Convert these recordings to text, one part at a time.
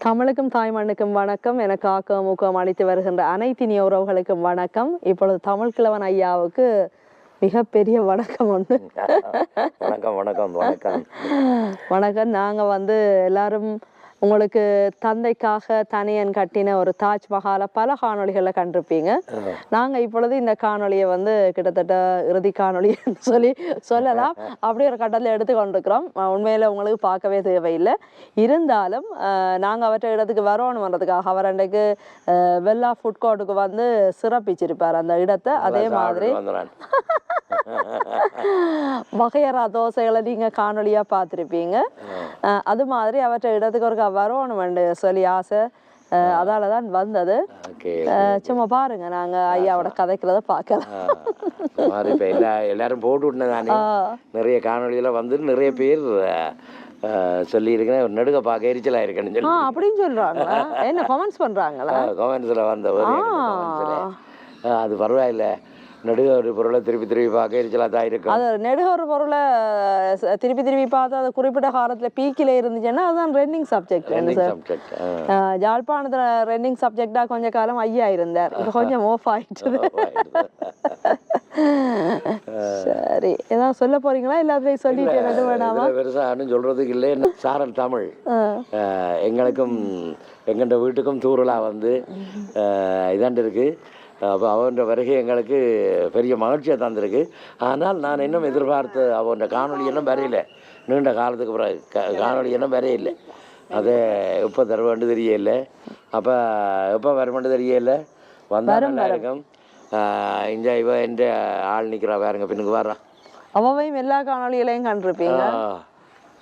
தமிழுக்கும் தாய்மண்ணுக்கும் வணக்கம். எனக்கு ஆக்கம் ஊக்கம் அளித்து வருகின்ற அனைத்து இனிய உறவுகளுக்கும் வணக்கம். இப்பொழுது தமிழ் கிழவன் ஐயாவுக்கு மிகப்பெரிய வணக்கம் உண்டு வணக்கம் வணக்கம் வணக்கம். வணக்கம். நாங்கள் வந்து எல்லாரும் உங்களுக்கு தந்தைக்காக தனியன் கட்டின ஒரு தாஜ்மஹாலை பல காணொளிகளில் கண்டிருப்பீங்க. நாங்கள் இப்பொழுது இந்த காணொளியை வந்து கிட்டத்தட்ட இறுதி காணொளின்னு சொல்லி சொல்லலாம். அப்படி ஒரு கட்டத்தில் எடுத்து கொண்டிருக்கிறோம். உண்மையில உங்களுக்கு பார்க்கவே தேவையில்லை. இருந்தாலும் நாங்கள் அவற்றை இடத்துக்கு வரணுன்றதுக்காக அவர் அன்றைக்கு வெள்ளா ஃபுட் கோர்ட்டுக்கு வந்து சிறப்பிச்சிருப்பார் அந்த இடத்தை. அதே மாதிரி வகையறா தோசைகளை நீங்கள் காணொளியாக பார்த்துருப்பீங்க. அது மாதிரி அவற்றை இடத்துக்கு ஒரு வரணுமெண்டு சொல்லி ஆசை. அதால தான் வந்தது. சும்மா பாருங்க நாங்க ஐயாவோட கதைக்கிறத பார்க்கலாம். இப்போ எல்லா எல்லாரும் போட்டு விட்டதானே நிறைய காணொளியில் வந்து நிறைய பேர் சொல்லியிருக்கிறேன். ஒரு நடுக பார்க்க எரிச்சலாக இருக்கேன்னு ஆ சொல்லி அப்படின்னு சொல்றாங்களா? என்ன கமெண்ட்ஸ் பண்றாங்களா? கமெண்ட்ஸில் வந்த அது பரவாயில்ல. நடுக ஒரு பொருளை திருப்பி திருப்பி பார்க்க எரிச்சலாக தான் இருக்கும். அது நெடுக ஒரு பொருளை திருப்பி திருப்பி பார்த்து அது குறிப்பிட்ட காலத்துல பீக்கில இருந்துச்சுன்னா அதுதான் ரன்னிங் சப்ஜெக்ட் சப்ஜெக்ட் ஜாழ்ப்பாணத்துல ரன்னிங் சப்ஜெக்டா கொஞ்ச காலம் ஐயா இருந்தார் கொஞ்சம் ஓஃப் ஆயிட்டுது. சரி. ஏதாவது சொல்ல போறீங்களா? எல்லாத்தையும் சொல்லிட்டு என்னது வேணாமா? பெருசாக ஒன்றும் சொல்கிறதுக்கு இல்லை. சாரல் தமிழ். எங்களுக்கும் எங்கள்ட வீட்டுக்கும் தூரலாக வந்து இதாண்டு இருக்கு அப்போ அவன் வருகை எங்களுக்கு பெரிய மகிழ்ச்சியை தந்திருக்கு. ஆனால் நான் இன்னும் எதிர்பார்த்து அவன் காணொளி இன்னும் வரையில. நீண்ட காலத்துக்கு பிறகு க காணொளி இன்னும் வரையில. அதை எப்போ தர வேண்டும் தெரியல. அப்போ எப்போ வர வேண்டும் தெரியல. வந்தால் நல்லா இருக்கும் இந்த இவ எந்த ஆள் நிற்கிறா பாருங்க பின்னுக்கு வர்றான் அவவையும் எல்லா காணொளிகளையும் கண்டிருப்பீங்க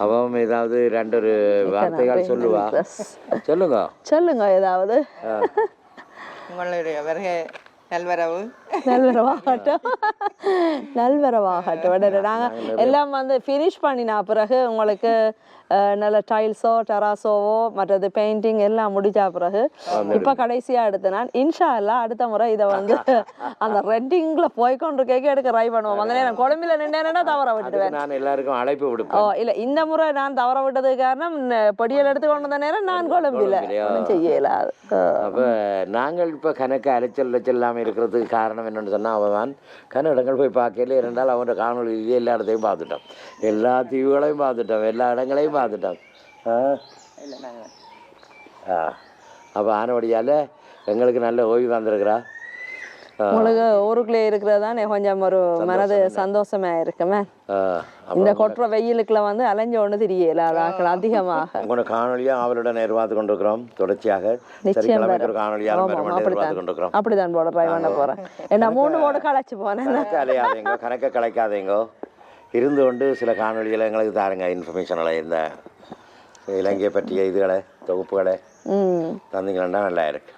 அவன் ஏதாவது ரெண்டு ஒரு வார்த்தைகள் சொல்லுவா. சொல்லுங்க. சொல்லுங்க ஏதாவது. உங்களுடைய வருகை நல்வரவு. நல்வரவாகட்டும். நல்வரவாகட்டும். உடனே நாங்க எல்லாம் வந்து ஃபினிஷ் பண்ணினா பிறகு உங்களுக்கு நல்ல டைல்ஸோ டெராசோவோ மற்றது பெயிண்டிங் எல்லாம் முடிச்சா பிறகு இப்ப கடைசியா எடுத்து நான் இன்ஷா அல்லா அடுத்த முறை இதை வந்து அந்த ரெண்டிங்ல போய்க்கொண்டு கேட்க எடுக்க ட்ரை பண்ணுவோம். அந்த நேரம் கொழும்பில நின்றேன்னா தவற விட்டுடுவேன் அதுக்கு நான் எல்லாருக்கும் அழைப்பு ஓ விடுப்பேன் இல்ல இந்த முறை நான் தவற விட்டதுக்கு காரணம் பொடியல் எடுத்து கொண்டு வந்த நேரம் நான் கொழும்பில. கொழும்பிலையா? ஒன்றும் செய்யல. அது. அஹ், அப்போ நாங்கள் இப்போ கணக்கு அலைச்சல் அலைச்சல் இல்லாமல் இருக்கிறதுக்கு காரணம் என்னன்னு சொன்னால் அவன் தான் கன இடங்கள் போய் பார்க்கல இரண்டால் அவனோட காணொலி எல்லா இடத்தையும் பார்த்துட்டோம் எல்லா தீவுகளையும் பார்த்துட்டோம் எல்லா இடங்களையும் பார்த்துட்டோம் ஆ? இல்லை நாங்கள் ஆ. அப்போ ஆனபடியால் எங்களுக்கு நல்ல ஓய்வு வந்திருக்கிறா. உங்களுக்கு ஊருக்குள்ளே இருக்கிறது தானே கொஞ்சம் ஒரு மனது சந்தோஷமா இருக்குமே இந்த கொட்டுற வெயிலுக்குள்ள வந்து அலைஞ்ச ஒண்ணு தெரியல அதாக்கள் அதிகமாக. உங்களோட காணொலியாக அவளுடன் எதிர்பார்த்து கொண்டிருக்கிறோம். தொடர்ச்சியாக நிச்சயம் அப்படிதான் போட ட்ரை பண்ண போறேன். என்ன மூணு போடு களைச்சு போனேன். கணக்கு அலையாதீங்க கணக்கை கலைக்காதீங்கோ. இருந்து கொண்டு சில காணொலிகளை எங்களுக்கு தாருங்க இன்ஃபர்மேஷன்களை இந்த இலங்கையை பற்றிய இதுகளை தொகுப்புகளை. தந்தீங்கன்னா நல்லா இருக்கு.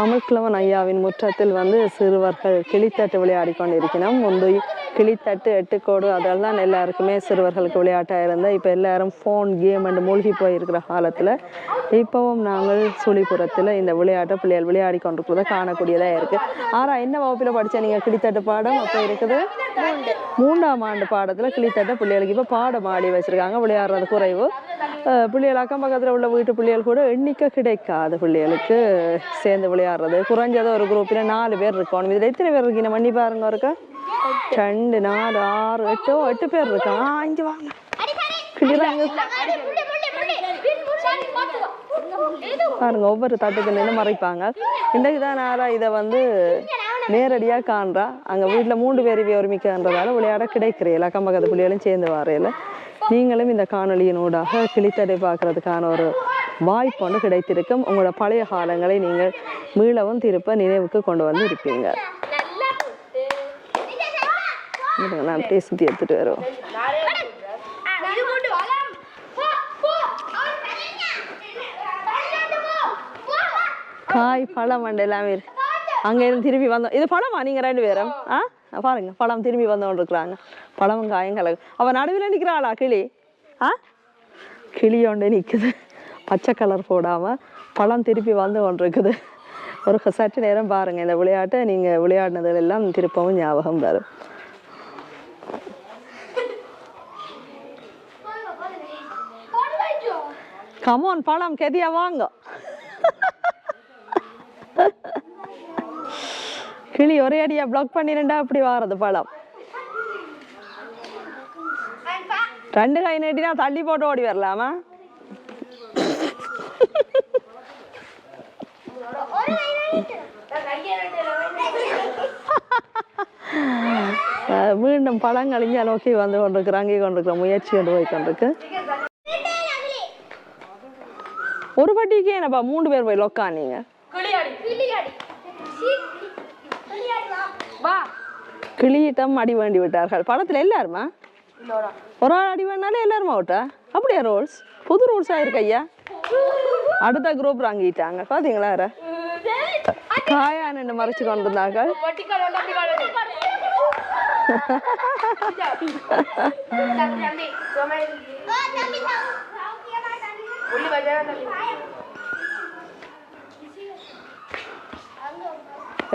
தமிழ்கிழவன் ஐயாவின் முற்றத்தில் வந்து சிறுவர்கள் கிளித்தட்டு விளையாடி கொண்டிருக்கிறோம் முந்தைய கிளித்தட்டு எட்டுக்கோடு அதெல்லாம் எல்லாருக்குமே சிறுவர்களுக்கு விளையாட்டாக இருந்தால் இப்போ எல்லாரும் ஃபோன் கேம் அண்டு மூழ்கி போயிருக்கிற காலத்தில் இப்போவும் நாங்கள் சுழிப்புறத்தில் இந்த விளையாட்டை பிள்ளைகள் விளையாடி கொண்டிருக்கிறத காணக்கூடியதாக இருக்குது ஆனால் என்ன வகுப்பில் படித்த நீங்கள் கிளித்தட்டு பாடம்? அப்போ இருக்குது? மூன்றாம் ஆண்டு பாடத்தில் கிளித்தட்டை பிள்ளைகளுக்கு இப்போ பாடம் ஆடி வச்சுருக்காங்க விளையாடுறது குறைவு. பிள்ளைகள் அக்கம் பக்கத்தில் உள்ள வீட்டு பிள்ளைகள் கூட எண்ணிக்கை கிடைக்காது பிள்ளைகளுக்கு சேர்ந்து விளையாடுறது. குறைஞ்சது ஒரு குரூப்பில் நாலு பேர் இருக்கணும். இதில் எத்தனை பேர் இருக்கீங்க? மன்னி பாருங்க இருக்கா ரெண்டு நாலு ஆறு எட்டோ எட்டு பேர் ஆ இங்கே வாங்க பாருங்க ஒவ்வொரு தட்டுக்கு நின்று மறைப்பாங்க இன்றைக்கு தான் நேரா இதை வந்து நேரடியாக காண்றா அங்கே வீட்டில் மூன்று பேர் ஒருமிக்கன்றதால விளையாட கிடைக்கிறேன் அக்கம் பக்கத்து பிள்ளைகளும் சேர்ந்து வரையில நீங்களும் இந்த காணொளியின் ஊடாக கிளித்தடை பார்க்கறதுக்கான ஒரு வாய்ப்பு ஒன்று கிடைத்திருக்கும் உங்களோட பழைய காலங்களை நீங்கள் மீளவும் திருப்ப நினைவுக்கு கொண்டு வந்து இருப்பீங்க இருங்க, நான் பேசி எடுத்துட்டு வருவோம் காய் பழம் வண்டு எல்லாமே இருக்கு இருந்து திரும்பி வந்தோம் இது பழமா? நீங்கள் ரெண்டு பேரும்? ஆ? பாருங்க பழம் திரும்பி வந்தோன்னு இருக்கிறாங்க பழமும் காயும் கலகு அவள் நடுவில் நிற்கிறாளா கிளி? ஆ? கிளி ஒன்று பச்சை கலர் போடாமல் பழம் திருப்பி வந்து கொண்டு இருக்குது ஒரு சற்று நேரம் பாருங்க இந்த விளையாட்டை நீங்கள் விளையாடினதுல எல்லாம் திருப்பவும் ஞாபகம் வரும். கமோன் பழம் கெதியா வாங்க கிளி ஒரே அடியா பிளாக் பண்ணிருண்டா அப்படி வாரது பழம் ரெண்டு கை நீட்டினா தள்ளி போட்டு ஓடி வரலாமா மீண்டும் பழங்கள் இங்கே நோக்கி வந்து கொண்டிருக்கிறாங்க அங்கே கொண்டிருக்கிற முயற்சி கொண்டு போய் கொண்டிருக்கு ஒரு பட்டிக்கு என்னப்பா மூணு பேர் போய் லொக்கா நீங்க? கிளியிட்டம் அடி வேண்டி விட்டார்கள். படத்துல எல்லாருமா? ஒரு ஆள் அடி வேணாலே எல்லாருமா விட்டா அப்படியா ரூல்ஸ்? புது ரூல்ஸ் ஆயிருக்கு ஐயா? அடுத்த குரூப் வாங்கிட்டாங்க. பாத்தீங்களா வேற காயா நின்று மறைச்சு கொண்டு இருந்தார்கள்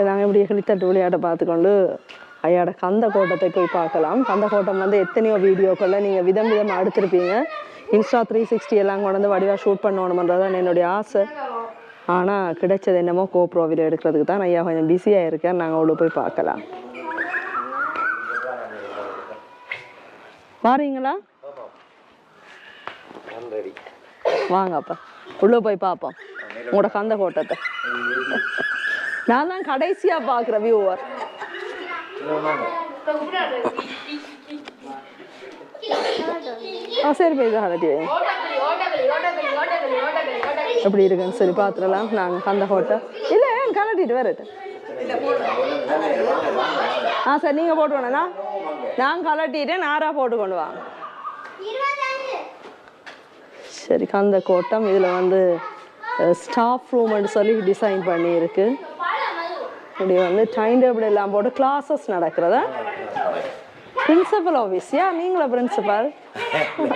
நாங்கள் இப்படி கிளித்தட்டு விளையாட்டை பார்த்துக்கொண்டு ஐயாட கந்த கோட்டத்தை போய் பார்க்கலாம் கந்த கோட்டம் வந்து எத்தனையோ வீடியோக்களில் நீங்கள் விதம் விதமாக எடுத்திருப்பீங்க இன்ஸ்டா த்ரீ சிக்ஸ்டி எல்லாம் கொண்டு வந்து வடிவாக ஷூட் பண்ணணுமன்றது தான் என்னுடைய ஆசை ஆனால் கிடைச்சது என்னமோ கோப்ரோவில் எடுக்கிறதுக்கு தான் ஐயா கொஞ்சம் பிஸியாக இருக்கேன் நாங்கள் அவ்வளோ போய் பார்க்கலாம் வாரீங்களா வாங்க அப்போ உள்ளே போய் பார்ப்போம். உங்களோட கந்த கோட்டத்தை. நான் தான் கடைசியாக பார்க்குற வியூவர் ஆ சரி போய் கலட்டி எப்படி இருக்குன்னு சரி பார்த்துடலாம். நாங்கள் கந்த ஹோட்டல் இல்லை கலட்டிட்டு வரட்டு. ஆ சரி நீங்கள் போட்டு வேணா நான் கலட்டிட்டு நாராக போட்டு கொண்டு வாங்க சரி கந்த கோட்டம் இதில் வந்து ஸ்டாஃப் ரூம்னு சொல்லி டிசைன் பண்ணியிருக்கு. இப்படி வந்து டைம் டேபிள் எல்லாம் போட்டு கிளாஸஸ் நடக்கிறதா? பிரின்சிபல் ஆஃபீஸியா நீங்களா பிரின்சிபல்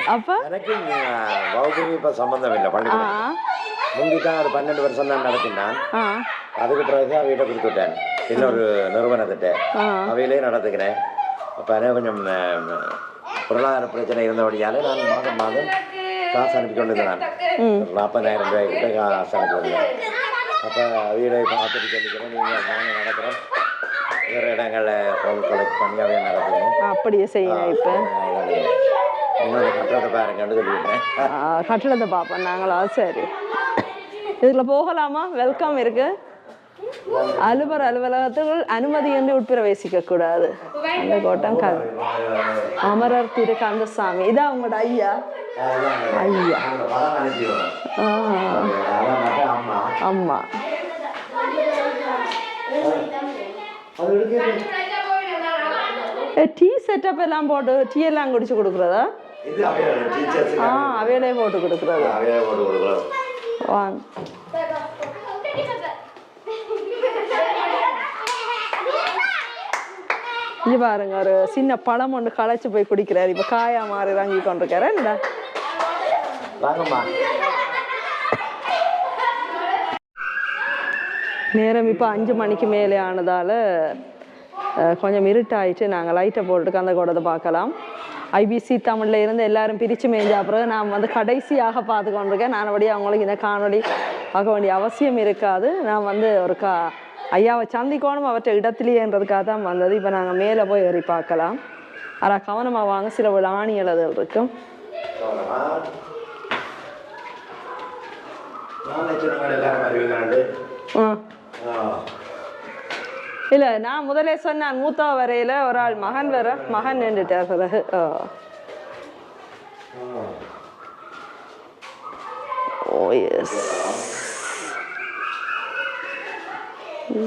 அப்போ? இப்போ சம்மந்தம் இல்லை முந்தி தான் ஒரு பன்னெண்டு வருஷம் தான் நடத்தினான் அதுக்கு பிறகு அவையிட்ட கொடுத்துட்டேன் இன்னொரு நிறுவனத்திட்ட. ஆ. அவையிலே நடத்துக்கிறேன் அப்போ கொஞ்சம் பொருளாதார பிரச்சனை இருந்தபடியால் நான் மாதம் மாதம் காசு அனுப்பி கொண்டு இருந்தேன் ஒரு நாற்பதாயிரம் ரூபாய் கிட்ட காசு அனுப்பி வந்தேன் அப்போ அவையிலே பார்த்துட்டு சொல்லிக்கிறேன் நீங்கள் நாங்கள் நடக்கிறோம் வேறு இடங்களில் ஃபோன் கலெக்ட் பண்ணி அவையை நடத்துவோம் அப்படியே செய்யணும் இப்போ இன்னொரு கட்டத்தை பாருங்கன்னு சொல்லிவிட்டேன் கட்டளத்தை பார்ப்போம் நாங்களா சரி இதுல போகலாமா வெல்கம் இருக்கு அலுவலர் அலுவலகத்துக்குள் அனுமதியின்றி உட்பிரவேசிக்க கூடாது அந்த கோட்டம் கல் அமரர் திரு கந்தசாமி. இதான் உங்களோட ஐயா? ஐயா. அம்மா. டீ செட்டப் எல்லாம் போட்டு டீ எல்லாம் குடிச்சு கொடுக்குறதா? ஆ அவையிலே போட்டு கொடுக்குறதா? வாங்க. இங்க பாருங்க ஒரு சின்ன பழம் ஒன்று களைச்சு போய் குடிக்கிறாரு. இப்ப காயா மாறி இறங்கி கொண்டிருக்காரு. நேரம் இப்போ அஞ்சு மணிக்கு மேலே ஆனதால கொஞ்சம் இருட்டாயிட்டு நாங்கள் லைட்டை போட்டுட்டு அந்த கூடத்தை பார்க்கலாம். ஐபிசி தமிழில் இருந்து எல்லாரும் பிரித்து மேய்ஞ்ச அப்புறம் நான் வந்து கடைசியாக பார்த்து கொண்டிருக்கேன். நானபடி அவங்களுக்கு இந்த காணொளி பார்க்க வேண்டிய அவசியம் இருக்காது. நான் வந்து ஒரு கா ஐயாவை சந்திக்கணும் அவற்றை இடத்துலையேன்றதுக்காக தான் வந்தது. இப்போ நாங்கள் மேலே போய் ஏறி பார்க்கலாம். ஆனால் கவனமாக வாங்க சில ஆணி எழுதல் இருக்கும் இல்ல நான் முதலே சொன்னேன் மூத்தா வரையில ஒரு ஆள் மகன் வர மகன் நின்றுட்டார் பிறகு. ஓ எஸ்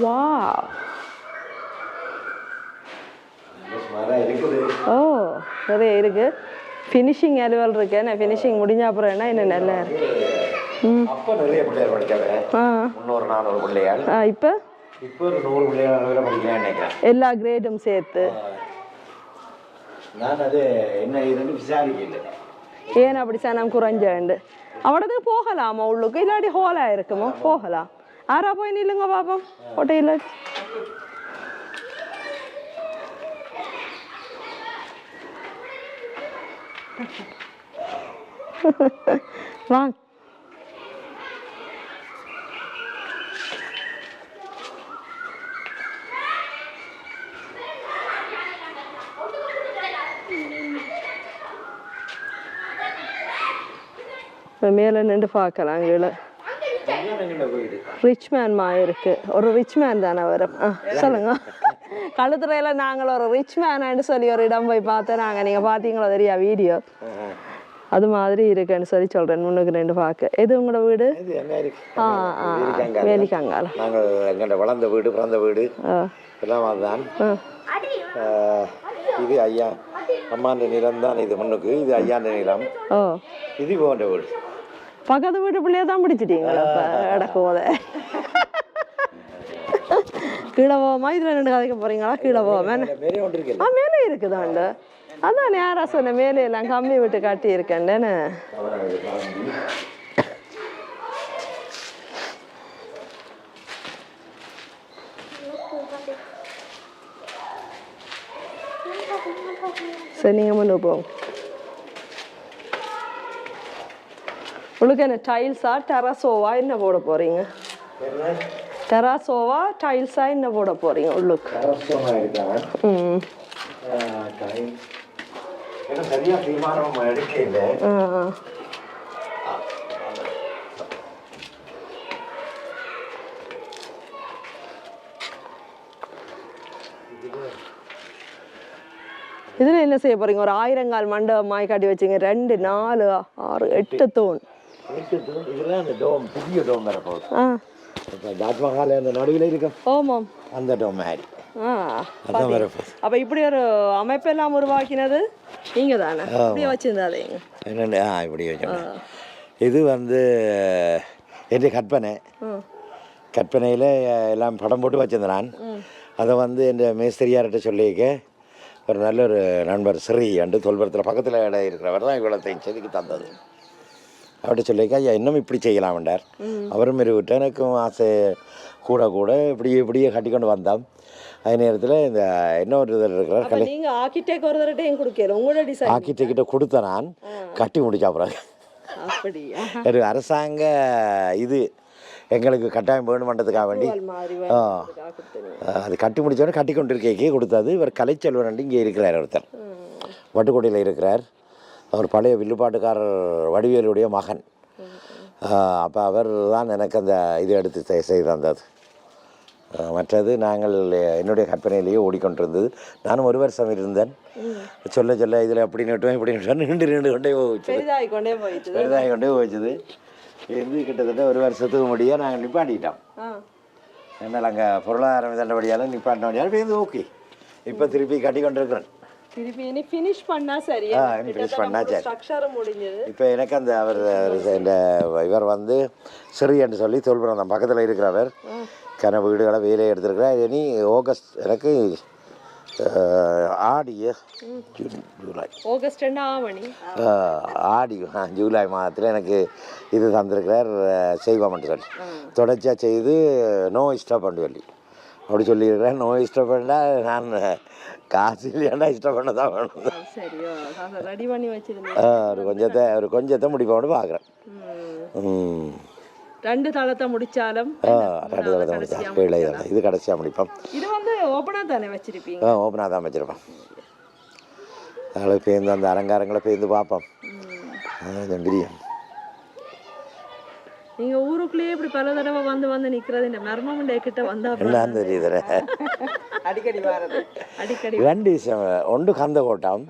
வா சுமாராக இருக்குது ஓ நிறைய இருக்கு ஃபினிஷிங் அலுவல் இருக்கு. என்ன ஃபினிஷிங் முடிஞ்ச அப்புறம் என்ன இன்னும் நல்லா? இருக்கு அப்போ நிறைய பிள்ளையார் படிக்கவே. ஆ. முந்நூறு நானூறு பிள்ளையார் ஆ இப்போ? இப்போ ஒரு நூறு பிள்ளையார் படிக்கிறேன் நினைக்கிறேன். எல்லா கிரேடும் சேர்த்து. நான் அது என்ன இதுன்னு விசாரிக்கல. ஏன் அப்படி சனம் குறைஞ்சாண்டு அவடது போகலாமா உள்ளுக்கு? இல்லாட்டி ஹோலா இருக்குமோ? போகலாம். ஆறா போய் நில்லுங்க பாப்போம் ஓட்டையில் வாங்க இப்போ மேலே நின்று பார்க்கலாம் கீழே ரிச் மேன் மா இருக்கு. ஒரு ரிச் மேன் தானே வரும் சொல்லுங்க. கழுத்துறையில நாங்கள் ஒரு ரிச் மேனான்னு சொல்லி ஒரு இடம் போய் பார்த்தோம். நாங்கள் நீங்கள் பார்த்தீங்களோ தெரியா வீடியோ? அது மாதிரி இருக்குன்னு சொல்லி சொல்கிறேன் முன்னுக்கு ரெண்டு பார்க்க எது உங்களோட வீடு? ஆ ஆ வேலிக்காங்கால நாங்கள் எங்கள்ட வளர்ந்த வீடு பிறந்த வீடு. எல்லாம் அதுதான். இது ஐயா. அம்மாண்ட நிலம் தான் இது முன்னுக்கு. இது ஐயாண்ட நிலம். இது போன்ற வீடு. பக்கத்து வீட்டு பிள்ளைய தான் பிடிச்சிட்டீங்களா? இப்போ இடக்கோத கீழே போவோமா? இதில் ரெண்டு கதைக்க போகிறீங்களா கீழே போவோமா? ஆ மேலே இருக்குதாண்டு அதான் யாரா சொன்ன? மேலே எல்லாம் கம்மி விட்டு காட்டி இருக்கேன்டேன்னு சரி நீங்கள் முன்னு போங்க. உங்களுக்கு என்ன டைல்ஸா டெராசோவா என்ன போட போறீங்க? டெராசோவா டைல்ஸா என்ன போட போறீங்க உள்ளுக்கு? ம். சரியா தீர்மானம். இதுல என்ன செய்ய போறீங்க? ஒரு ஆயிரங்கால் மண்டபமாய் கட்டி வச்சீங்க. ரெண்டு நாலு ஆறு எட்டு தூண் இதெல்லாம் அந்த டோம் புதிய டோம் இப்போ தாஜ்மஹால் அந்த நடுவில் இருக்கும் ஓமாம் அந்த டோம் மாதிரி அப்ப இப்படி ஒரு அமைப்பெல்லாம் உருவாக்கினது? நீங்க தானே. இப்படியே வச்சிருந்தாதீங்க என்னென்ன ஆ இப்படி வச்சோம் இது வந்து என் கற்பனை. கற்பனையில் எல்லாம் படம் போட்டு வச்சிருந்தேன் நான். அதை வந்து என் மேஸ்திரியார்கிட்ட சொல்லியிருக்க ஒரு நல்ல ஒரு நண்பர் ஸ்ரீ அண்டு தொல்புரத்தில் பக்கத்தில் இடம் இருக்கிறவர் தான் இவ்வளோத்தை செதுக்கி தந்தது. அவர்கிட்ட சொல்லியிருக்க ஐயா இன்னும் இப்படி செய்யலாம்ண்டார் அவரும் விட்டு எனக்கும் ஆசை கூட கூட இப்படி இப்படியே கட்டிக்கொண்டு வந்தோம் அதே நேரத்தில் இந்த இன்னொரு இதில் இருக்கிறார் அப்ப நீங்க ஆர்கிடெக்ட் ஒரு தடவையும் கொடுக்கல உங்களோட டிசைன் ஆக்கிட்ட கொடுத்த நான் கட்டி முடிச்சா அப்புறம். ஒரு அரசாங்க இது எங்களுக்கு கட்டாயம் வேண்டி மாதிரி ஆ. கொடுத்தீங்க. அது கட்டி முடிச்சோடனே கட்டி கொண்டு இருக்கே கொடுத்தது. இவர் கலைச்செல்வன் இங்கே இருக்கிறார் ஒருத்தர். வட்டுக்கோட்டையில் இருக்கிறார். அவர் பழைய வில்லுப்பாட்டுக்காரர் வடிவேலுடைய மகன். அப்போ அவர் தான் எனக்கு அந்த இது எடுத்து செய்- செய்து தந்தது. மற்றது நாங்கள் என்னுடைய கற்பனையிலேயே ஓடிக்கொண்டிருந்தது. நானும் ஒரு வருஷம் இருந்தேன். சொல்ல சொல்ல இதில் அப்படி நட்டுவேன் இப்படி நட்டுவேன் நீண்டு நீண்டு கொண்டே போச்சு கொண்டே போயிட்டு பெரிதாகி கொண்டே போச்சுது இது கிட்டத்தட்ட ஒரு வருஷத்துக்கு முடிய நாங்கள் நிப்பாட்டிட்டோம். என்னால் அங்கே பொருளாதாரம் தண்டபடியால் நிப்பாட்டினபடியால் இப்போ ஓகே. இப்போ திருப்பி கட்டி கொண்டிருக்கிறேன் திருப்பி இனி ஃபினிஷ் பண்ணா சரி. ஆ, இனி finish பண்ணா சரி. ஸ்ட்ரக்சரும் முடிஞ்சது. இப்போ எனக்கு அந்த அவர் இந்த இவர் வந்து சிறி என்று சொல்லி தொல்புரம் பக்கத்தில் இருக்கிறவர் கன வீடுகளை வேலையை எடுத்திருக்கிறார். இனி ஆகஸ்ட் எனக்கு ஆடி ஜூலை ஆகஸ்ட் ஆவணி? ஆடி ஜூலை மாதத்தில் எனக்கு இது தந்திருக்கிறார் செய்வோம் சொல்லி. தொடர்ச்சியாக செய்து நோ இஷ்டம் பண்ணி சொல்லி அப்படி சொல்லியிருக்கிறேன். நோ இஷ்டம் பண்ணால் நான் காசு இல்லையாண்டா இஷ்டம் பண்ண தான் வேணும். ரெடி பண்ணி வச்சிருந்தேன் ஒரு கொஞ்சத்தை ஒரு கொஞ்சத்தை முடிப்போம்னு பார்க்குறேன். ரெண்டு தளத்தை முடிச்சாலும் ரெண்டு தடவை முடிச்சா பிள்ளை இது கடைசியாக முடிப்போம். இது வந்து ஓப்பனா தானே வச்சிருப்பீங்க? ஆ ஓப்பனாக தான் வச்சிருப்போம். அதில் பேருந்து அந்த அலங்காரங்களை பேருந்து பார்ப்போம். அதுதான் பிரியம் நீங்க ஊருக்குள்ளேயே இப்படி பல தடவை வந்து வந்து நிக்கிறது இந்த மர்மம் கிட்ட வந்தா என்னன்னு தெரியுதுல அடிக்கடி வாரது. அடிக்கடி. ரெண்டு விஷயம் ஒன்று கந்த கோட்டம்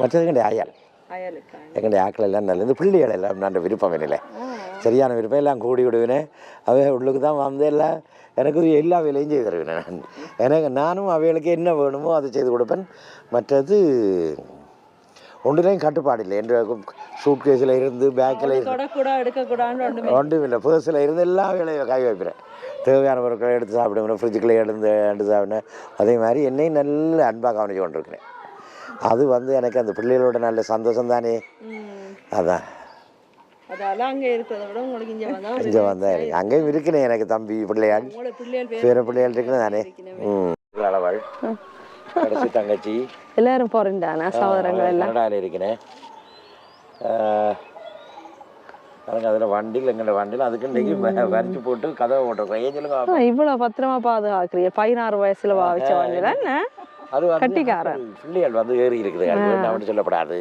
மற்றது கண்டி அயல்? எங்களுடைய ஆக்கள் எல்லாம் நல்ல இந்த பிள்ளைகள் எல்லாம் நல்ல விருப்பம் இல்லை சரியான விருப்பம் எல்லாம் கூடி விடுவினேன் அவை உள்ளுக்கு தான் வந்து எல்லாம் எனக்கு எல்லா வேலையும் செய்து தருவேன் நான். எனக்கு நானும் அவைகளுக்கு என்ன வேணுமோ அதை செய்து கொடுப்பேன். மற்றது ஒன்றுலையும் கட்டுப்பாடு இல்லை என்ற சூட் கேஸில் இருந்து பேக்கில் இருந்து. ஒன்றுமே இல்லை. பர்ஸில் இருந்து எல்லா வேலையும் கை வைக்கிறேன் தேவையான பொருட்களை எடுத்து சாப்பிடுவேன் ஃப்ரிட்ஜுக்குள்ளே எடுத்து எடுத்து சாப்பிடுவேன். அதே மாதிரி என்னையும் நல்ல அன்பாக கவனிச்சு கொண்டிருக்கிறேன். அது வந்து எனக்கு அந்த பிள்ளைகளோட நல்ல சந்தோஷம் தானே. அதான். அதால அங்க இருக்கிறத விட உங்களுக்கு இங்க வந்தா எனக்கு அங்கேயும் இருக்கிறேன் எனக்கு தம்பி பிள்ளையாள். பேர் பிள்ளைகள் இருக்கிறேன் தானே. ம். அளவாள் கடைசி தங்கச்சி. எல்லாரும் போறேன்டானா சகோதரங்கள் எல்லாம். கனடாவில் இருக்கிறேன். எனக்கு அதில் வண்டியில் எங்களோட வண்டியில் அதுக்கு இன்றைக்கி வரிச்சு போட்டு கதவை போட்டிருக்கோம். ஆ, இவ்வளவு பத்திரமா பாதுகாக்கிறீங்க? பதினாறு வயசுல பாவிச்ச வண்டியில என்ன அது கட்டிக்காரன். பிள்ளைகள் வந்து ஏறி இருக்குது. வேண்டாம்னு சொல்லப்படாது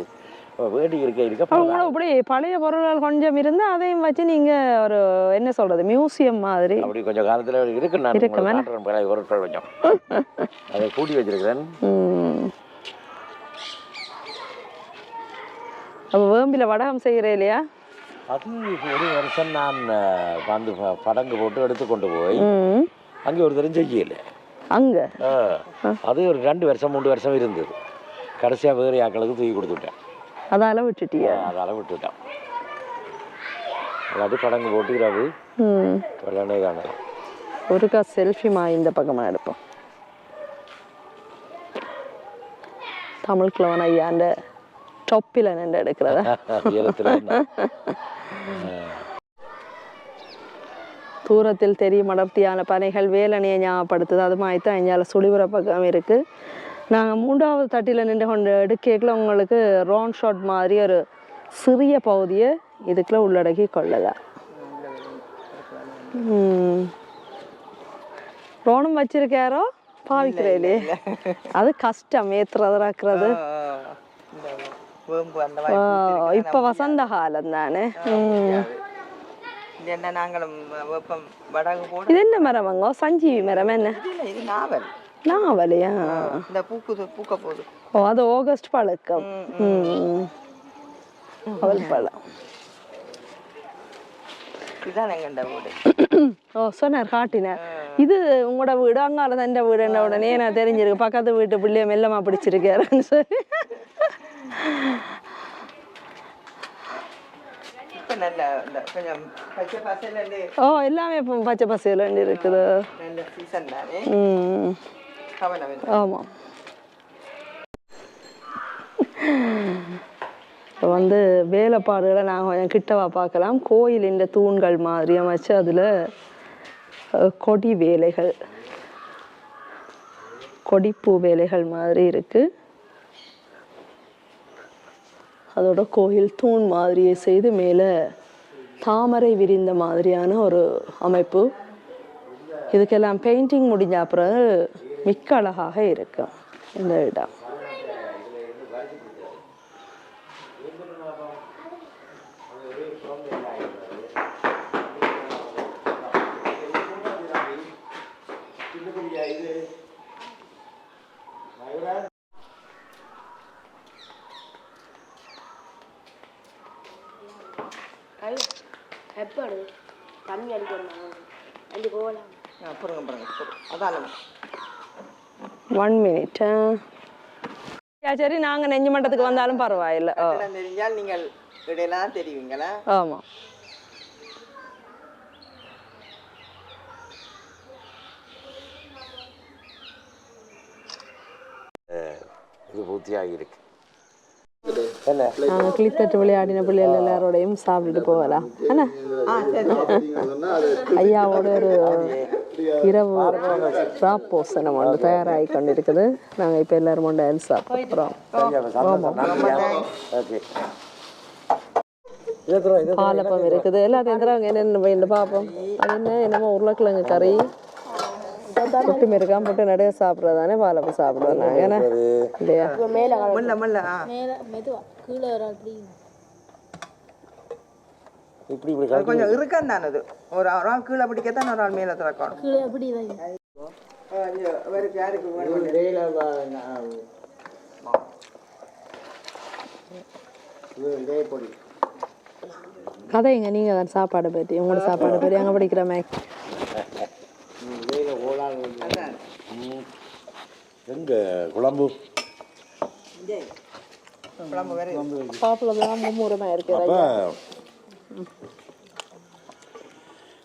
வேண்டி இருக்க இருக்க இப்படி பழைய பொருள்கள் கொஞ்சம் இருந்து அதையும் வச்சு நீங்க ஒரு என்ன சொல்றது மியூசியம் மாதிரி. அப்படி கொஞ்சம் காலத்துல இருக்கு. நான் இருக்கு, பொருட்கள் கொஞ்சம். அதை கூட்டி வச்சிருக்கிறேன். அப்ப வேம்பில வடகம் செய்கிறே இல்லையா? அது ஒரு வருஷம் நான் வந்து படங்கு போட்டு எடுத்து கொண்டு போய் அங்கே ஒரு தரம் செய்யல. அங்க? அது ஒரு ரெண்டு வருஷம் மூணு வருஷம் இருந்தது. கடைசியாக வேறு ஆக்களுக்கு தூக்கி கொடுத்துட்டேன். அதால விட்டுட்டியா. அதால் விட்டுட்டேன். அல்லாட்டி படங்கு போட்டு இரவு ம். விளையாண்டே தானே ஒருக்கா செல்ஃபி மா இந்த பக்கமாக எடுப்போம். தமிழ் கிழவன் ஐயாண்ட டொப்பில் நின்று எடுக்கிறதா? தூரத்தில் தெரியும் அடர்த்தியான பனைகள் வேலணியை ஞாபகப்படுத்துது. அது மாதிரி தான் எஞ்சால சுழிபுற பக்கம் இருக்குது நாங்கள் மூன்றாவது தட்டில் நின்று கொண்டு எடுக்கல உங்களுக்கு ரோன் ஷாட் மாதிரி ஒரு சிறிய பகுதியை இதுக்குள்ள உள்ளடக்கி கொள்ளுதா ம். ரோனும் வச்சிருக்காரோ? பாவிக்கிறேலே அது கஷ்டம் ஏத்துறது இறக்குறது இந்த வேம்பு அந்த ஆ, இப்ப வசந்த காலம் தானே. இது என்ன மரமங்கோ? சஞ்சீவி மரம் என்ன? நாவலையா இந்த பூக்குது பூக்க போகுது. ஓ அது ஆகஸ்ட் பழக்கம். ம். அவல் பழம். இதுதான் எங்கண்ட வீடு. ஓ சொன்னார் காட்டினார். இது உங்களோட வீடு அங்கால தான் வீடு என்ன உடனே நான் தெரிஞ்சிருக்கு. பக்கத்து வீட்டு பிள்ளைய மெல்லமா பிடிச்சிருக்காருன்னு சொல்லி. இப்போ நல்ல இந்த கொஞ்சம் பச்சை பசங்க ஓ எல்லாமே இப்போ பச்சை பசையில் இருக்குது. நல்ல சீசன் தானே? ம் கவலை வேணும் ஆமாம் இப்போ வந்து வேலைப்பாடுகளை நான் கொஞ்சம் கிட்டவா பார்க்கலாம். கோயிலின் தூண்கள் மாதிரி அமைச்சு அதில் கொடி வேலைகள். கொடிப்பூ வேலைகள் மாதிரி இருக்குது அதோட கோயில் தூண் மாதிரியே செய்து மேலே தாமரை விரிந்த மாதிரியான ஒரு அமைப்பு. இதுக்கெல்லாம் பெயிண்டிங் முடிஞ்ச அப்புறம் மிக்க அழகாக இருக்கும் இந்த இடம். எப்பாடு தண்ணி அடிக்கணும் அஞ்சு போகலாம். அப்புறம் அப்புறம் அதான் ஒன் மினிட் சரி நாங்கள் நெஞ்சு மட்டத்துக்கு வந்தாலும் பரவாயில்லை. தெரிஞ்சால் நீங்கள் இடையெல்லாம் தெரிவிங்களா? ஆமாம் இது பூர்த்தியாகி இருக்கு நாங்கள் கிளித்தட்டு விளையாடின பிள்ளைகள் எல்லாரோடையும் சாப்பிட்டுட்டு போகலாம். ஐயாவோட ஒரு இரவு ட்ராப் போசனம் ஒன்று தயாராகி கொண்டிருக்குது நாங்கள் இப்போ எல்லாரும் கொண்டு சாப்பிட்றோம் ஓகே இதுக்குறோம் இது பாலப்பம் இருக்குது. எல்லாத்தையும் தரவங்க என்னென்ன வேண்டு பார்ப்போம். அது என்ன? என்னமோ உருளைக்கிழங்கு கறி. புட்டு மிருக்காம புட்டு நிறைய சாப்பிட்றது தானே பாலப்பம் சாப்பிடுவோம் நாங்கள் ஏன்னா இல்லையா மேலே முல்ல முல்ல ஆ மேலே மெதுவா கீழே ஒரு அப்படி இப்படி இப்படி கொஞ்சம் இறுக்கம் தான் அது. ஒரு ஒரு ஆள் கீழே பிடிக்கத்தான் ஒரு ஆள் மேலே திறக்கணும். கீழே அப்படி தான் வேறுக்கு யாருக்கு வேணும்? கதைங்க நீங்கள் தான் சாப்பாடை பற்றி உங்களோட சாப்பாடை பற்றி அங்கே படிக்கிற மேக். எங்க குழம்பு? குழம்பு வேறு சாப்பிட தான் மும்முரமாக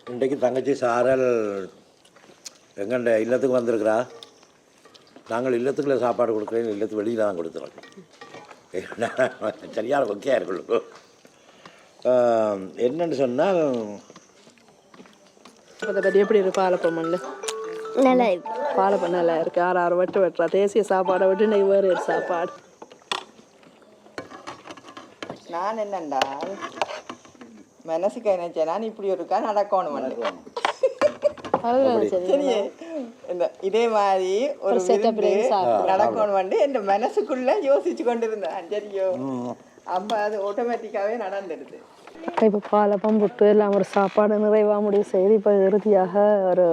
இன்றைக்கு தங்கச்சி சாரல் எங்கண்ட இல்லத்துக்கு வந்திருக்கிறா. நாங்கள் இல்லத்துக்குள்ள சாப்பாடு கொடுக்குறேன் இல்லத்து வெளியில் தான் கொடுத்துறோம். சரியான கொக்கையாக இருக்குள்ளு ஆஹ், என்னன்னு சொன்னால் எப்படி இருக்கு? பாலப்பம் மண்ணு நல்லா இருக்கு. பாலப்பம் நல்லா இருக்கு. ஆறு ஆறு வட்டு வெட்டுறா. தேசிய சாப்பாடை விட்டு இன்னைக்கு வேறு ஒரு சாப்பாடு. நான் என்னண்டா? மனசுக்கு நினைச்சேன் நான் இப்படி ஒருக்கா நடக்கணும் சரி. சரி இந்த இதே மாதிரி ஒரு விருந்து. நடக்கணும் வந்து என் மனசுக்குள்ள யோசிச்சு கொண்டிருந்தேன். சரியோ அப்போ அது ஆட்டோமேட்டிக்காகவே நடந்துடுது. இப்போ பாலப்பம் புட்டு எல்லாம் ஒரு சாப்பாடு நிறைவாக முடிவு செய்து இப்போ இறுதியாக ஒரு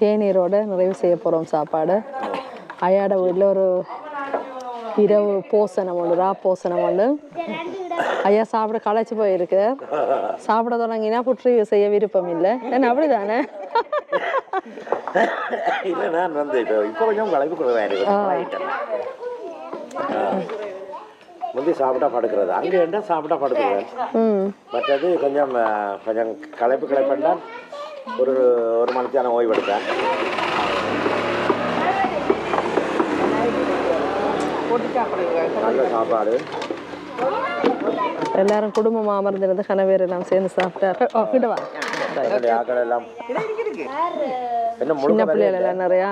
தேநீரோட நிறைவு செய்ய போகிறோம் சாப்பாடு. ஐயாட வீட்டில் ஒரு இரவு போசனம் ஒன்று ரா போசனம் ஒன்று. ஐயா சாப்பிட களைச்சு போயிருக்கு. சாப்பிட தொடங்கினா புற்று செய்ய விருப்பம் இல்லை. என்ன அப்படிதானே? இல்லை நான் வந்து இப்போ இப்போ கொஞ்சம் கலப்பு கொடுவேன் முந்தி சாப்பிட்டா படுக்கிறது. அங்கே இருந்தால் சாப்பிட்டா படுக்கிறது? ம். மற்றது கொஞ்சம் கொஞ்சம் களைப்பு களைப்பென்றால் ஒரு ஒரு மணித்தான ஓய்வு எடுப்பேன். போட்டு சாப்பிடுங்க. நல்ல சாப்பாடு. எல்லாரும் குடும்பமாக அமர்ந்திருந்து கணவர் எல்லாம் சேர்ந்து சாப்பிட்டாரு சின்ன பிள்ளைகள் எல்லாம் நிறையா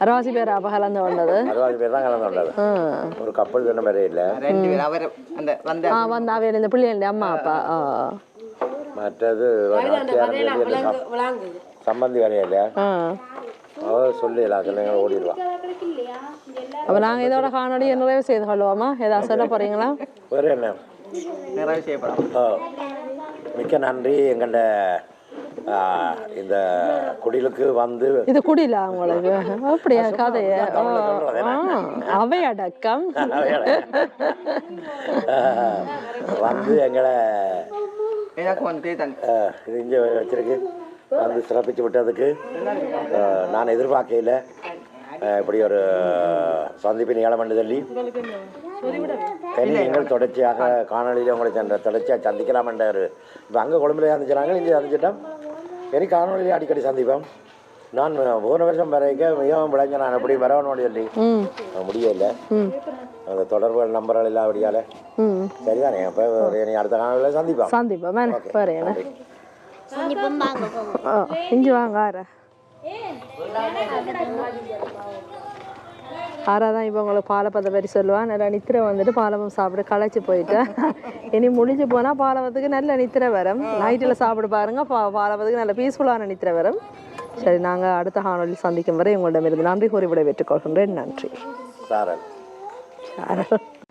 அரைவாசி பேர் அப்போ கலந்து வந்தது அறுபது பேர் தான் கலந்து வந்தது ஒரு கப்பல் தினம் வேற இல்லை. ரெண்டு பேர் அவர் அந்த வந்த ஆ வந்து அவையில் இந்த பிள்ளைங்க அம்மா அப்பா மற்றது சம்பந்தி வரையில ஆ. அவர் சொல்லி எல்லாத்துல ஓடிடுவான் அப்போ நாங்கள் இதோட காணொலியை நிறைவு செய்து கொள்வோமா? ஏதாவது சொல்ல போகிறீங்களா வேறு என்ன? செய்யப்படும். ஆ, மிக்க நன்றி. எங்கள்ட இந்த குடிலுக்கு வந்து இது குடில உங்களுக்கு? அப்படியா கதைய? அவை அடக்கம் வந்து எங்களை எனக்கு வந்து இது இங்கே வச்சிருக்கு. வந்து சிறப்பிச்சு விட்டதுக்கு நான் எதிர்பார்க்கையில் இப்படி ஒரு சந்திப்பு நிகழமென்று சொல்லி இனி நீங்கள் தொடர்ச்சியாக காணொலியில் உங்களை சென்ற தொடர்ச்சியாக சந்திக்கலாம் என்ற ஒரு இப்போ அங்கே கொழும்புல சந்திச்சாங்க இங்கே சந்திச்சிட்டோம். இனி காணொலியில் அடிக்கடி சந்திப்போம். நான் போன வருஷம் வரைக்கும் மிகவும் விளைஞ்ச நான் எப்படி வரணும்னு சொல்லி முடியல. அந்த தொடர்புகள் நம்பர்கள் ம். சரிதானே? அப்போ அடுத்த காணொலியில் சந்திப்போம். சந்திப்பா மேன் வேறு என்ன? ஆ இஞ்சி வாங்க ஆற. ஆறாதான் இப்போ உங்களுக்கு பாலப்பத்தை பற்றி சொல்லுவான் நல்லா நித்திரை வந்துட்டு பாலப்பம் சாப்பிட்டு களைச்சி போயிட்டேன் இனி முடிஞ்சு போனால் பாலப்பத்துக்கு நல்ல நித்திரை வரும். நைட்டில் சாப்பிட்டு பாருங்க. பா பாலப்பத்துக்கு நல்ல பீஸ்ஃபுல்லான நித்திரை வரும். சரி நாங்கள் அடுத்த காணொலி சந்திக்கும் வரை உங்களிடமிருந்து நன்றி கூறி விட பெற்றுக்கொள்கின்றேன் நன்றி. சாரல். சாரல்.